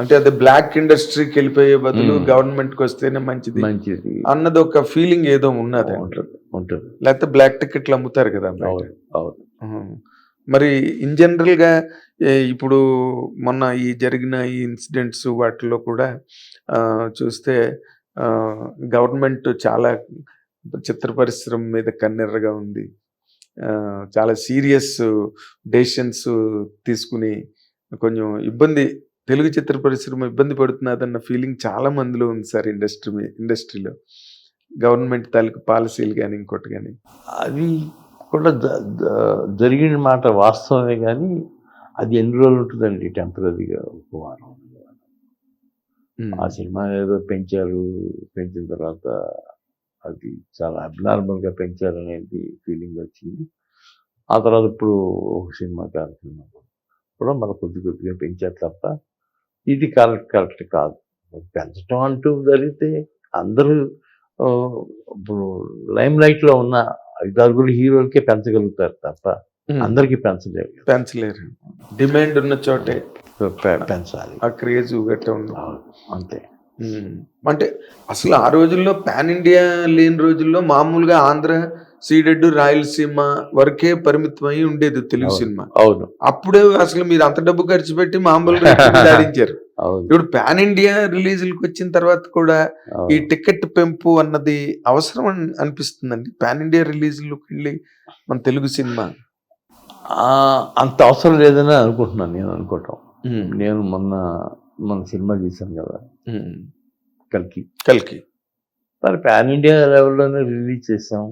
అంటే అదే బ్లాక్ ఇండస్ట్రీకి వెళ్ళిపోయే బదులు. గవర్నమెంట్కి వస్తేనే మంచిది మంచిది. అన్నది ఒక ఫీలింగ్ ఏదో ఉన్నది ఉంటుంది లేకపోతే బ్లాక్ టికెట్లు అమ్ముతారు కదా ఉహు. మరి ఇన్ జనరల్గా ఇప్పుడు మొన్న ఈ జరిగిన ఈ ఇన్సిడెంట్స్ వాటిలో కూడా చూస్తే గవర్నమెంట్ చాలా చిత్ర పరిశ్రమ మీద కన్నెర్రగా ఉంది. చాలా సీరియస్ డెసిషన్స్ తీసుకుని కొంచెం ఇబ్బంది తెలుగు చిత్ర పరిశ్రమ ఇబ్బంది పడుతున్నదన్న ఫీలింగ్ చాలా మందిలో ఉంది సార్ ఇండస్ట్రీ ఇండస్ట్రీలో గవర్నమెంట్ తాలూకు పాలసీలు కానీ ఇంకోటి కానీ అది కూడా జరిగిన మాట వాస్తవమే కానీ అది ఎన్ని రోజులు ఉంటుందండి టెంపరీగా ఒక వారం ఆ సినిమా ఏదో పెంచారు పెంచిన తర్వాత అది చాలా అబ్నార్మల్గా పెంచారు అనేది ఫీలింగ్ వచ్చింది. ఆ తర్వాత ఇప్పుడు ఒక సినిమా కార్యక్రమం కూడా మన కొద్ది కొద్దిగా పెంచారు తప్ప ఇది కరెక్ట్ కరెక్ట్ కాదు. పెంచడం అంటూ జరిగితే అందరూ ఇప్పుడు లైమ్ లైట్లో ఉన్న ఐదారుగురు హీరోలకే పెంచగలుగుతారు తప్ప అందరికీ పెంచలేరు. పెంచలేరు. డిమాండ్ ఉన్న చోటే పెంచాలి. ఆ క్రేజ్ గట్ట అంతే. అంటే అసలు ఆ రోజుల్లో పాన్ ఇండియా లేని రోజుల్లో మామూలుగా ఆంధ్ర సీడెడ్ రాయలసీమ వరకే పరిమితమై ఉండేది తెలుగు. సినిమా. అవును. అప్పుడే అసలు మీరు అంత డబ్బు ఖర్చు పెట్టి మామూలు రేట్లు ఆడించారు అవును. ఇప్పుడు పాన్ ఇండియా రిలీజులకు వచ్చిన తర్వాత కూడా ఈ. టికెట్ పెంపు అన్నది అవసరం అని అనిపిస్తుందండి. పాన్ ఇండియా రిలీజులకు వెళ్ళి మన తెలుగు సినిమా. అంత అవసరం లేదని అనుకుంటున్నాను నేను అనుకోవటం. నేను మొన్న మన సినిమా చూశాను కదా. కలికి. కల్కి. మరి పాన్ ఇండియా లెవెల్లోనే రిలీజ్ చేసాం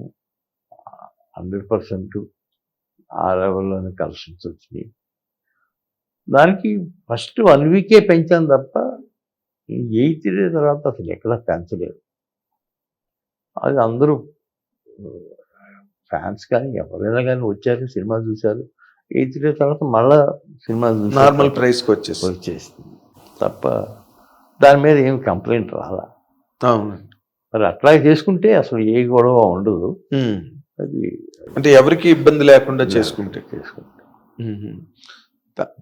హండ్రెడ్ పర్సెంట్ ఆ లెవెల్లోనే కలెక్షన్స్ వచ్చినాయి. దానికి ఫస్ట్ వన్ వీకే పెంచాను తప్ప ఎయిత్ డే తర్వాత అసలు ఎక్కడ పెంచలేదు. అది అందరూ ఫ్యాన్స్ కానీ ఎవరైనా కానీ వచ్చారు సినిమా చూశారు ఎయిత్ డే తర్వాత మళ్ళా సినిమా. నార్మల్ ప్రైస్కి వచ్చేసి వచ్చేసింది. తప్ప దాని మీద ఏం కంప్లైంట్ రాలా. మరి అట్లా చేసుకుంటే అసలు ఏ గొడవ ఉండదు. అంటే ఎవరికి ఇబ్బంది లేకుండా చేసుకుంటే చేసుకుంటే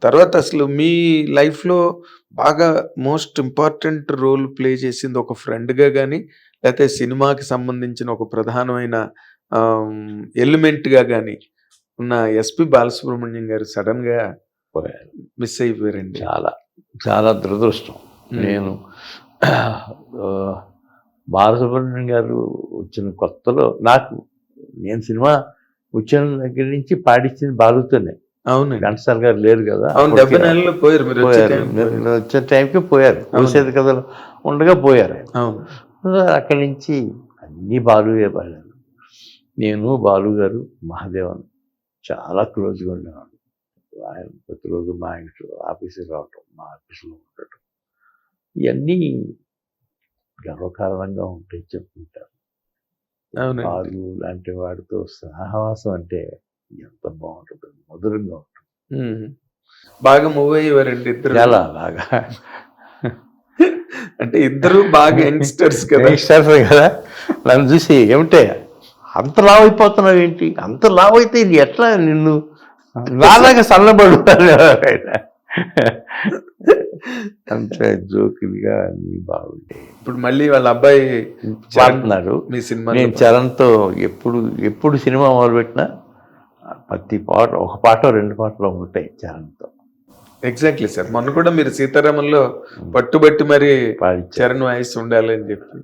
తర్వాత అసలు మీ లైఫ్లో బాగా మోస్ట్ ఇంపార్టెంట్ రోల్ ప్లే చేసింది ఒక ఫ్రెండ్గా కానీ లేకపోతే సినిమాకి సంబంధించిన ఒక ప్రధానమైన ఎలిమెంట్గా కానీ ఉన్న ఎస్పి బాలసుబ్రహ్మణ్యం గారు సడన్గా. మిస్ అయిపోయారండి చాలా చాలా దురదృష్టం. నేను బాలసుబ్రహ్మణ్యం గారు వచ్చిన కొత్తలో నాకు నేను సినిమా వచ్చిన దగ్గర నుంచి పాడించింది బాలుతోనే అవునండి. ఘంటసాల గారు లేరు కదా. అవును డెబ్బై నెలల్లో పోయారు మీరు వచ్చే పోయారు. టైంకి నేను పోయారు. వచ్చే టైంకి పోయారు. అవును. చూసేది కథలు ఉండగా పోయారు. అవును. అక్కడి నుంచి అన్ని బాలుయే పాడాను నేను బాలు గారు మహాదేవన్ చాలా క్లోజ్గా ఉండేవాడు ఆయన ప్రతిరోజు మా ఇంట్లో ఆఫీస్కి రావటం మా ఆఫీస్లో ఉండటం. ఇవన్నీ గర్వకారణంగా ఉంటాయి చెప్పుకుంటారు. బాలు లాంటి వాడితో సహవాసం అంటే ఎంత బాగుంటుంది మధురంగా ఉంటుంది. బాగా మూవ్ అయ్యేవారండి ఇద్దరు. చాలా బాగా. అంటే ఇద్దరు బాగా యంగ్స్టర్స్ కదా. యంగ్స్టర్స్ కదా. నన్ను చూసి ఏమిటే అంత లావు అయిపోతున్నావు ఏంటి? అంత లావు అయితే ఇది ఎట్లా నిన్ను? నాలాగా సన్నబడు అంత జోకులుగా అన్ని బాగుంటాయి ఇప్పుడు మళ్ళీ వాళ్ళ అబ్బాయి పాడుతున్నారు మీ సినిమా నేను చరణ్తో ఎప్పుడు ఎప్పుడు సినిమా మొదలుపెట్టినా ప్రతి పాట ఒక పాట రెండు పాటలు ఉంటాయి చరణ్తో. ఎగ్జాక్ట్లీ సార్ మొన్న కూడా మీరు సీతారామంలో పట్టుబట్టి మరి చరణ్ వాయిస్ ఉండాలి అని చెప్పి.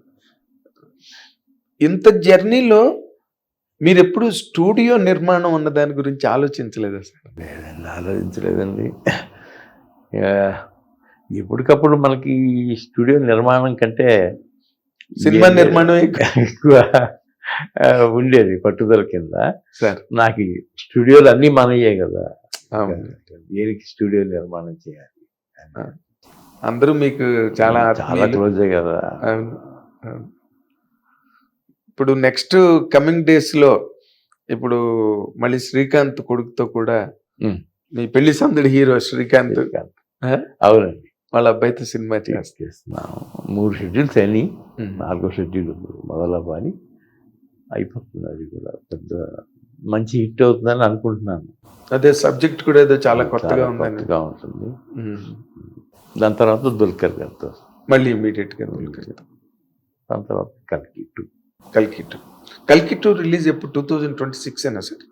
ఇంత జర్నీలో మీరు ఎప్పుడు స్టూడియో నిర్మాణం అన్న దాని గురించి ఆలోచించలేదా సార్ లేదండి ఆలోచించలేదండి. ఎప్పటికప్పుడు మనకి స్టూడియో నిర్మాణం కంటే సినిమా నిర్మాణం ఎక్కువ. ఉండేది పట్టుదల కింద సార్ నాకు స్టూడియోలు అన్నీ మనయ్యే కదా. దేనికి స్టూడియో నిర్మాణం చేయాలి అందరూ మీకు చాలా చాలా. క్లోజే కదా. ఇప్పుడు నెక్స్ట్ కమింగ్ డేస్లో ఇప్పుడు మళ్ళీ శ్రీకాంత్ కొడుకుతో కూడా. మీ పెళ్ళి సందడి హీరో శ్రీకాంత్? అవునండి వాళ్ళ అబ్బాయితో సినిమా చేస్తున్నాం మూడు షెడ్యూల్స్ అయినాయి. నాలుగో షెడ్యూల్ మొదలవ్వాలి. అయిపోతుంది అది కూడా. పెద్ద మంచి హిట్ అవుతుందని అనుకుంటున్నాను. అదే సబ్జెక్ట్ కూడా ఏదో చాలా కొత్తగా ఉందని. కొత్తగా ఉంటుంది. దాని తర్వాత దుల్కర్ గారితో. మళ్ళీ ఇమీడియట్గా దుల్కర్ గారు. దాని తర్వాత కల్కి టూ. కల్కి టూ. కల్కి టూ రిలీజ్ ఎప్పుడు? టూ థౌజండ్ ట్వంటీ సిక్స్ అయినా sir?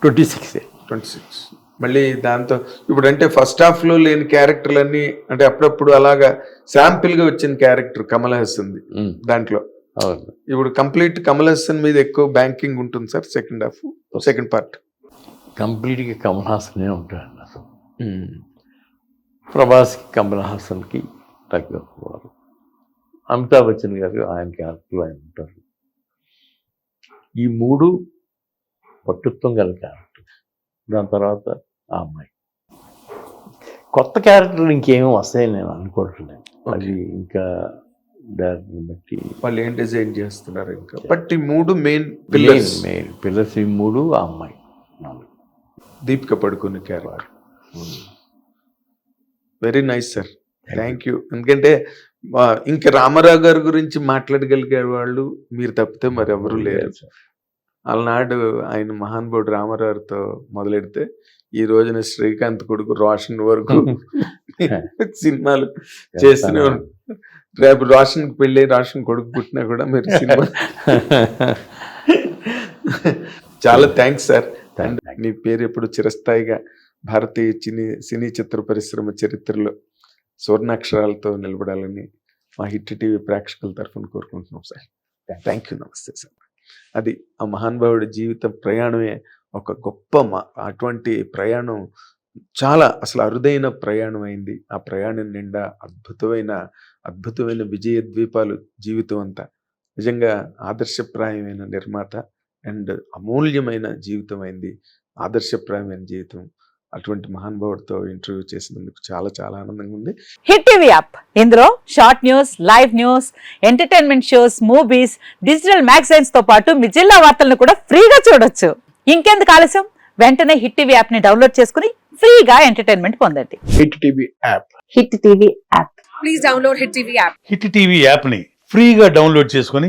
Twenty six twenty six. మళ్ళీ దాంతో ఇప్పుడు అంటే ఫస్ట్ హాఫ్లో లేని క్యారెక్టర్లన్నీ అంటే అప్పుడప్పుడు అలాగా శాంపిల్గా వచ్చిన క్యారెక్టర్ కమల్ హాసన్ దాంట్లో. ఇప్పుడు కంప్లీట్ కమల్ హాసన్ మీద ఎక్కువ బ్యాంకింగ్ ఉంటుంది sir second half second part కంప్లీట్గా కమల్ హాసనే ఉంటాడు అసలు. ప్రభాస్కి కమల్ హాసన్కి తగ్గవారు అమితాబ్ బచ్చన్ గారు ఆయన క్యారెక్టర్లో ఆయన ఉంటారు. ఈ మూడు పట్టుత్వం గల క్యారెక్టర్ దాని తర్వాత ఆ అమ్మాయి. కొత్త క్యారెక్టర్లు ఇంకేమీ వస్తాయని నేను అనుకోవట్లేదు అది ఇంకా డైరెక్టర్ని బట్టి వాళ్ళు ఏం డిజైన్ చేస్తున్నారు ఇంకా? బట్ ఈ మూడు మెయిన్ పిల్లర్స్. మెయిన్ పిల్లర్స్ ఈ మూడు ఆ అమ్మాయి Deepika Padukone character. Very nice sir thank you ఎందుకంటే ఇంకా రామారావు గారి గురించి మాట్లాడగలిగే వాళ్ళు మీరు తప్పితే మరి ఎవరు లేరు. అలనాడు ఆయన మహానుభావుడు రామారావుతో మొదలెడితే ఈ రోజున శ్రీకాంత్ కొడుకు రోషన్ వరకు సినిమాలు చేస్తూనే. ఉన్నారు. రేపు రోషన్ పెళ్ళి రోషన్ కొడుకు పుట్టినా కూడా మీరు సినిమా చాలా థ్యాంక్స్ సార్ నీ పేరు ఎప్పుడు చిరస్థాయిగా భారతీయ సినీ సినీ చిత్ర పరిశ్రమ చరిత్రలో సువర్ణాక్షరాలతో నిలబడాలని మా హిట్ టీవీ ప్రేక్షకుల తరఫున కోరుకుంటున్నాం సార్ థ్యాంక్ యూ నమస్తే సార్ అది ఆ మహానుభావుడి జీవిత ప్రయాణమే ఒక గొప్ప అటువంటి ప్రయాణం చాలా అసలు అరుదైన ప్రయాణం అయింది. ఆ ప్రయాణం నిండా అద్భుతమైన అద్భుతమైన విజయ ద్వీపాలు జీవితం అంతా. నిజంగా ఆదర్శప్రాయమైన నిర్మాత అండ్ అమూల్యమైన జీవితం అయింది. ఆదర్శప్రాయమైన జీవితం. అటువంటి మహానుభావుడితో ఇంటర్వ్యూ చేసినందుకు చాలా చాలా ఆనందంగా ఉంది. Hit TV app. ఇందులో short news live news entertainment shows movies digital మ్యాగజైన్స్తో పాటు మీ జిల్లా వార్తలను కూడా ఫ్రీగా చూడొచ్చు. ఇంకెందుకు ఆలస్యం? వెంటనే హిట్ టీవీ యాప్ని డౌన్లోడ్ చేసుకుని ఫ్రీగా ఎంటర్టైన్మెంట్ పొందండి. Hit TV app. Hit TV app. Please download Hit TV app. Hit TV యాప్ని ఫ్రీగా డౌన్లోడ్ చేసుకొని